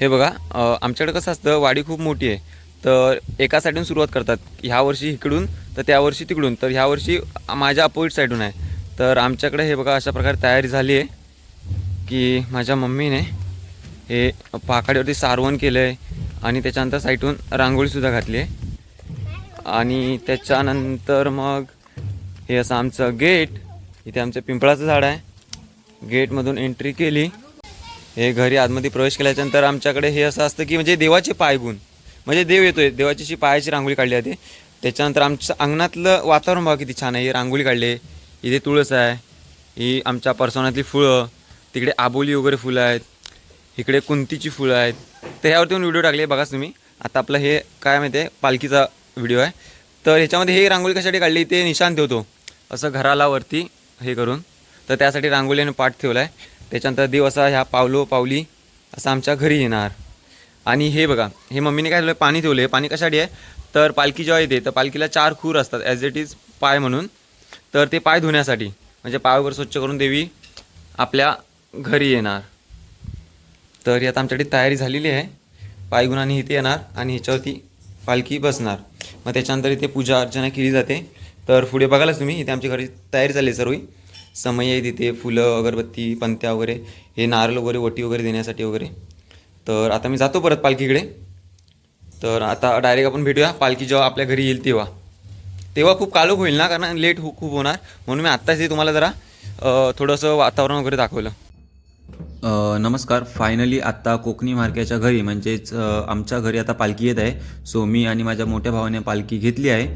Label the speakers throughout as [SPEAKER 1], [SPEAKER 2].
[SPEAKER 1] हे बघा आमच्याकडे कसं असतं वाडी खूप मोठी आहे. तर एका साईडून सुरुवात करतात. ह्या वर्षी इकडून तर त्या वर्षी तिकडून. तर ह्या वर्षी माझ्या अपोजिट साईडून आहे. तर आमच्याकडे हे बघा अशा प्रकारे तयारी झाली आहे की माझ्या मम्मीने हे पाकाडीवरती सारवण केलं आहे आणि त्याच्यानंतर साईडून रांगोळीसुद्धा घातली आहे. आणि त्याच्यानंतर मग हे असं आमचं गेट इथे आमचं पिंपळाचं झाड आहे. गेटमधून एंट्री केली. हे घरी आतमध्ये प्रवेश केल्याच्यानंतर आमच्याकडे हे असं असतं की म्हणजे देवाचे पायगुण म्हणजे देव येतोय देवाची अशी पायाची रांगोळी काढली जाते. त्याच्यानंतर आमच्या अंगणातलं वातावरण बघा किती छान आहे. रांगोळी काढले. इथे तुळस आहे. ही आमच्या परसवनातली फुलं तिकडे आबोली वगैरे फुलं आहेत. इकडे कुंतीची फुलं आहेत. तर ह्यावरती पण व्हिडिओ टाकले बघाच तुम्ही. आता आपलं हे काय माहिती आहे? पालखीचा व्हिडिओ आहे. तर ह्याच्यामध्ये हे रांगोळी कशासाठी काढली? ते निशाण ठेवतो. असं घराला वरती हे करून. तर त्यासाठी रांगोळी आणि पाठ ठेवला आहे त्याच्यानंतर देव असा ह्या पावलो पावली असं आमच्या घरी येणार. आणि हे बघा हे मम्मीने काय ठेवलं पाणी ठेवलं आहे पाणी कशासाठी आहे? तर पालखी जेव्हा येते तर पालखीला चार खूर असतात ॲज इट इज पाय म्हणून. तर ते पाय धुण्यासाठी म्हणजे पाय वगैरे स्वच्छ करून देवी आपल्या घरी येणार. तर ही आता आमच्याकडे तयारी झालेली आहे. पायगुणाने इथे येणार आणि ह्याच्यावरती पालखी बसणार. मग त्याच्यानंतर इथे पूजा अर्चना केली जाते. तर पुढे बघालच तुम्ही इथे आमच्या घरी तयारी झाली आहे सर्व. समय आहे तिथे फुलं अगरबत्ती पंत्या वगैरे हे नारळ वगैरे वटी वगैरे देण्यासाठी वगैरे. तर आता मी जातो परत पालखीकडे. तर आता डायरेक्ट आपण भेटूया. पालखी जेव्हा आपल्या घरी येईल तेव्हा. तेव्हा खूप कालू होईल ना कारण लेट हो खूप होणार. म्हणून मी आत्ताच तुम्हाला जरा थोडंसं वातावरण वगैरे दाखवलं. नमस्कार. फायनली आत्ता कोकणी मार्केटच्या घरी म्हणजेच आमच्या घरी आता पालखी येत आहे. सो मी आणि माझ्या मोठ्या भावाने पालखी घेतली आहे.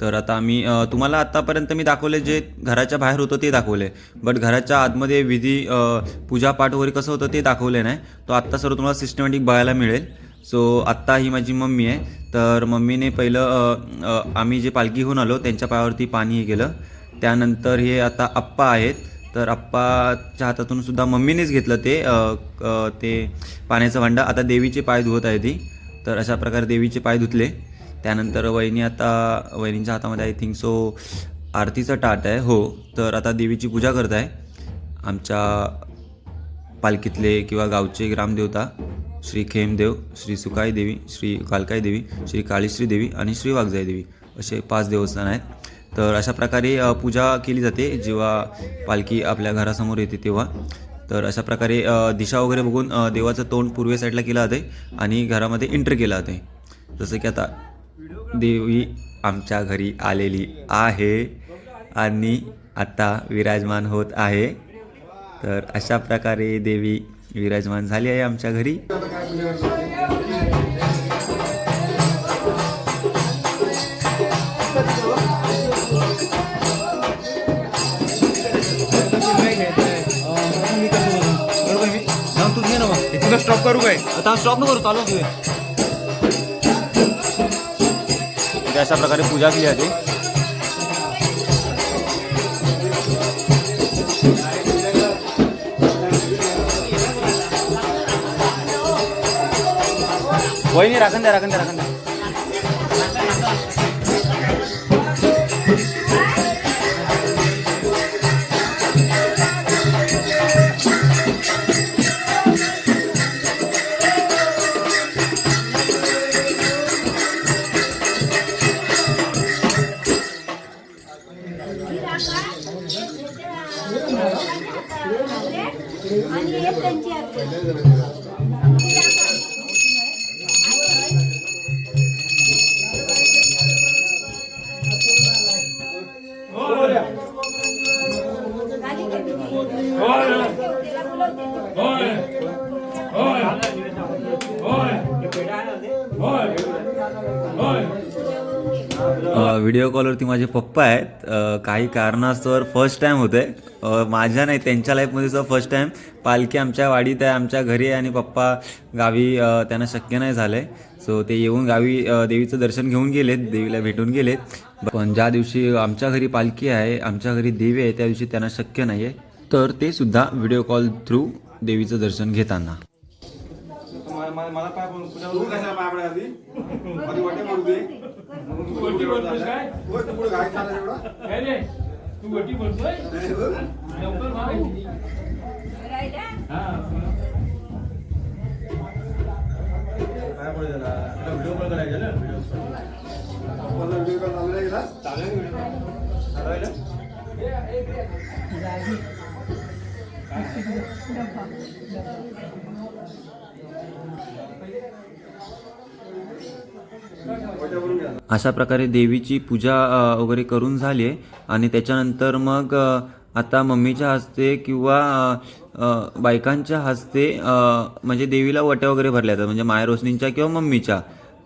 [SPEAKER 1] तर आता मी तुम्हाला आत्तापर्यंत मी दाखवले जे घराच्या बाहेर होतं ते दाखवले. बट घराच्या आतमध्ये विधी पूजापाठ वगैरे कसं होतं ते दाखवले नाही. तो आत्ता सर्व तुम्हाला सिस्टमॅटिक बघायला मिळेल. सो आत्ता ही माझी मम्मी आहे. तर मम्मीने पहिलं आम्ही जे पालखी होऊन आलो त्यांच्या पायावरती पाणी हे केलं त्यानंतर हे आता आप्पा आहेत. तर आप्पाच्या हातातून सुद्धा मम्मीनेच घेतलं ते ते पाण्याचं भांडं. आता देवीचे पाय धुवत आहे ती. तर अशा प्रकारे देवीचे पाय धुतले. त्यानंतर वहिनी आता वहिनींच्या हातामध्ये आय थिंक सो आरतीचं टाट आहे. हो तर आता देवीची पूजा करत आहे आमच्या पालखीतले किंवा गावचे ग्रामदेवता श्री खेमदेव श्री सुकाई देवी श्री कालकाई देवी श्री काळीश्री देवी आणि श्री वाघजाई देवी असे पाच देवस्थान आहेत. तर अशा प्रकारे पूजा केली जाते. जेव्हा पालखी आपल्या घरासमोर येते तेव्हा. तर अशा प्रकारे दिशा वगैरे बघून देवाचं तोंड पूर्वे साईडला केलं जाते आणि घरामध्ये एंटर केलं जाते. जसं की आता देवी आमच्या घरी आलेली आहे आणि आता विराजमान होत आहे. तर अशा प्रकारे देवी विराजमान झाली आहे आमच्या घरी.
[SPEAKER 2] स्टॉप करू काय?
[SPEAKER 1] आता स्टॉप नको करू चालू तुझे अशा प्रकारे पूजा केली जाते. वहिनी राखण द्या राखण द्या राखण द्या. व्हिडिओ कॉलवरती माझे पप्पा आहेत. काही कारणास्तव फर्स्ट टाईम होते. माझ्या नाही त्यांच्या लाईफमध्ये सुद्धा फर्स्ट टाईम पालखी आमच्या वाडीत आहे आमच्या घरी आहे आणि पप्पा गावी त्यांना शक्य नाही झालं सो ते येऊन गावी देवीचं दर्शन घेऊन गेलेत देवीला भेटून गेलेत. पण ज्या दिवशी आमच्या घरी पालखी आहे आमच्या घरी देवी आहे त्या दिवशी त्यांना शक्य नाही आहे तर ते सुद्धा व्हिडिओ कॉल थ्रू देवीचं दर्शन घेताना.
[SPEAKER 2] मला पाय पडून तुझ्या कशा पाय पडा आधी आधी वाटे पडू दे? तू वरती बोलतोस काय? होय तू पुढे गाडी चालला एवढा
[SPEAKER 3] तू वटी बोलतोय लवकर माग.
[SPEAKER 4] राहिल्या?
[SPEAKER 3] हा.
[SPEAKER 2] काय बोलायचं त्याला व्हिडिओ कॉल करायचा ना? व्हिडिओ कॉल चालू आहे गेला
[SPEAKER 1] अशा प्रकारे देवीची पूजा वगैरे करून झाली आहे. आणि त्याच्यानंतर मग आता मम्मीच्या हस्ते किंवा बायकांच्या हस्ते म्हणजे देवीला वट्या वगैरे भरल्या जातात. म्हणजे माया रोशनींच्या किंवा मम्मीच्या.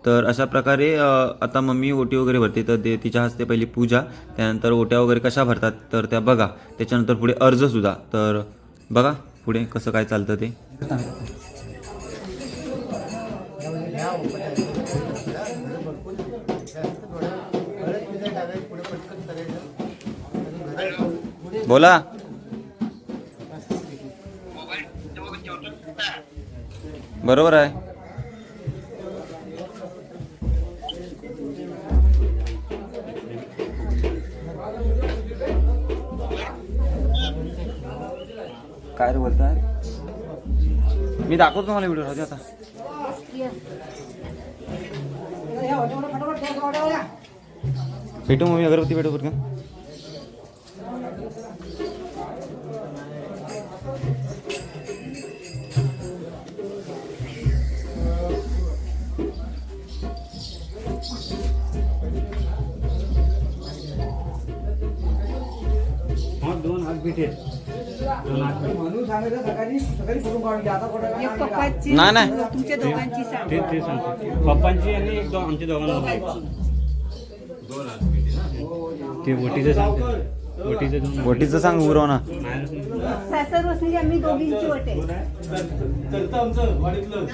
[SPEAKER 1] तर अशा प्रकारे आता मम्मी ओटी वगैरे भरते. तर ते तिच्या हस्ते पहिली पूजा त्यानंतर ओट्या वगैरे कशा भरतात तर त्या बघा. त्याच्यानंतर पुढे अर्जसुद्धा तर बघा पुढे कसं काय चालतं ते. बोला. बरोबर आहे. काय रे बोलताय? मी दाखवतो तुम्हाला व्हिडिओ राहते आता. भेटू मग मी अगरबत्ती भेटू बरं का
[SPEAKER 4] एक पप्पाची
[SPEAKER 1] नाही, नाही.
[SPEAKER 4] तुमच्या दोघांची सांग.
[SPEAKER 3] ते ते सांगतो. पप्पांची आणि एक दोन आमच्या दोघांना ते सांगतो ओटीचं दोन
[SPEAKER 1] वटीचं सांग उरव ना
[SPEAKER 4] सासर वसनी आम्ही दोघींची वट
[SPEAKER 2] चलतं आमचं वाडीतलं.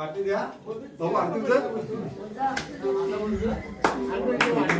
[SPEAKER 2] आरती द्या भाऊ आरती उचल.
[SPEAKER 4] हात नीट ठेव एक. आणि एक बाईला ठेव.
[SPEAKER 2] भाई गेला
[SPEAKER 4] ती, अं, ते- ते-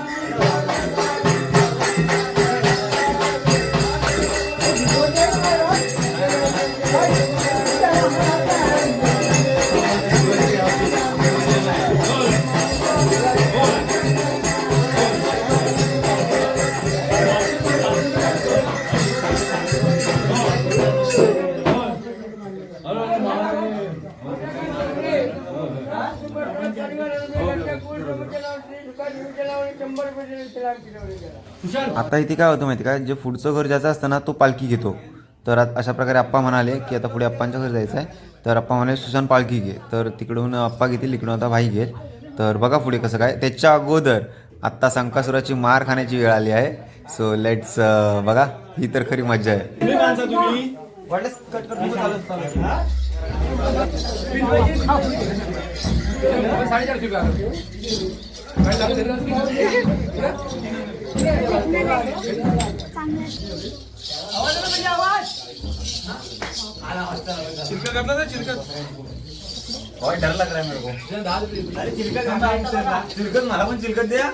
[SPEAKER 1] आता इथे काय होतं माहिती का? जे पुढचं घर ज्याचं असतं ना तो पालखी घेतो. तर आत- अशा प्रकारे आप्पा म्हणाले की आता पुढे आप्पांच्या घरी जायचं आहे. तर आप्पा म्हणाले सुशांत पालखी घे. तर तिकडून आप्पा घेतील इकडून आता भाई घेत. तर बघा पुढे कसं काय. त्याच्या अगोदर आत्ता संकासुराची मार खाण्याची वेळ आली आहे. सो लेट्स बघा. ही तर खरी मजा आहे.
[SPEAKER 2] तुम्ही माणसं तुम्ही चिरकत करता ना चिरकत
[SPEAKER 1] डर लग रहा है मेरे को
[SPEAKER 2] अरे चिरकत चिरकत मला पण चिरकत द्या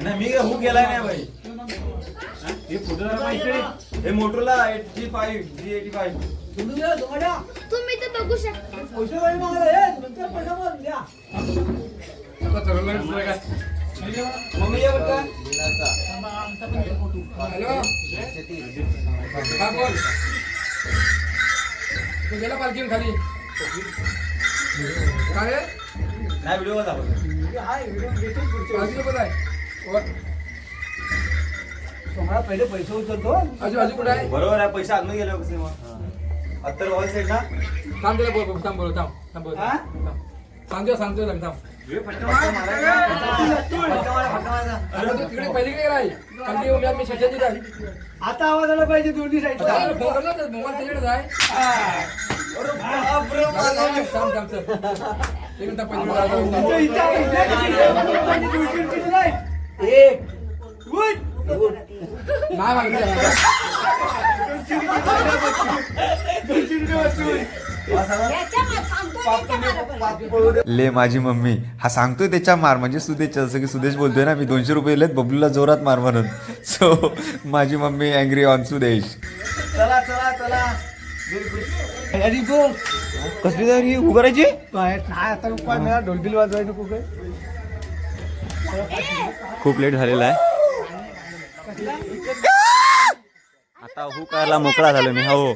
[SPEAKER 2] नाही मी हो गेलाय नाही भाई हे फोटो हे Motorola eighty five G eighty five
[SPEAKER 5] तुम्ही तर बघू शकता
[SPEAKER 2] मम्मी या बरं का?
[SPEAKER 6] गेला पालखी खाली. काय रे?
[SPEAKER 2] नाही व्हिडिओ दाखव
[SPEAKER 6] पालखी कुठं आहे? वर.
[SPEAKER 2] पहिले पैसे उचलतो.
[SPEAKER 6] आजू आजू कुठं आहे?
[SPEAKER 2] बरोबर आहे पैसे आतमध्ये गेले कसे मग अत्तर वॉल साईड ना
[SPEAKER 6] थांब त्याला बोल बोल, थांब बोल थांब थांब बोल.
[SPEAKER 2] हा?
[SPEAKER 6] थांब. सांगतो सांगतो थांब. तू तिकडे पहिले
[SPEAKER 2] आता आवाज आला पाहिजे दोन्ही साईड नाही
[SPEAKER 1] ले माझी मम्मी. हा सांगतोय त्याच्या मार म्हणजे सुदेशच्या जसं की सुदेश बोलतोय ना मी दोनशे रुपये दिलेत बबलूला जोरात मार म्हणून. सो माझी मम्मी अँग्री ऑन सुदेश. चला चला चला. कसली तयारी उभारायची
[SPEAKER 4] खूप लेट झालेला आहे. आता हू करायला मोकळा झालो मी हो.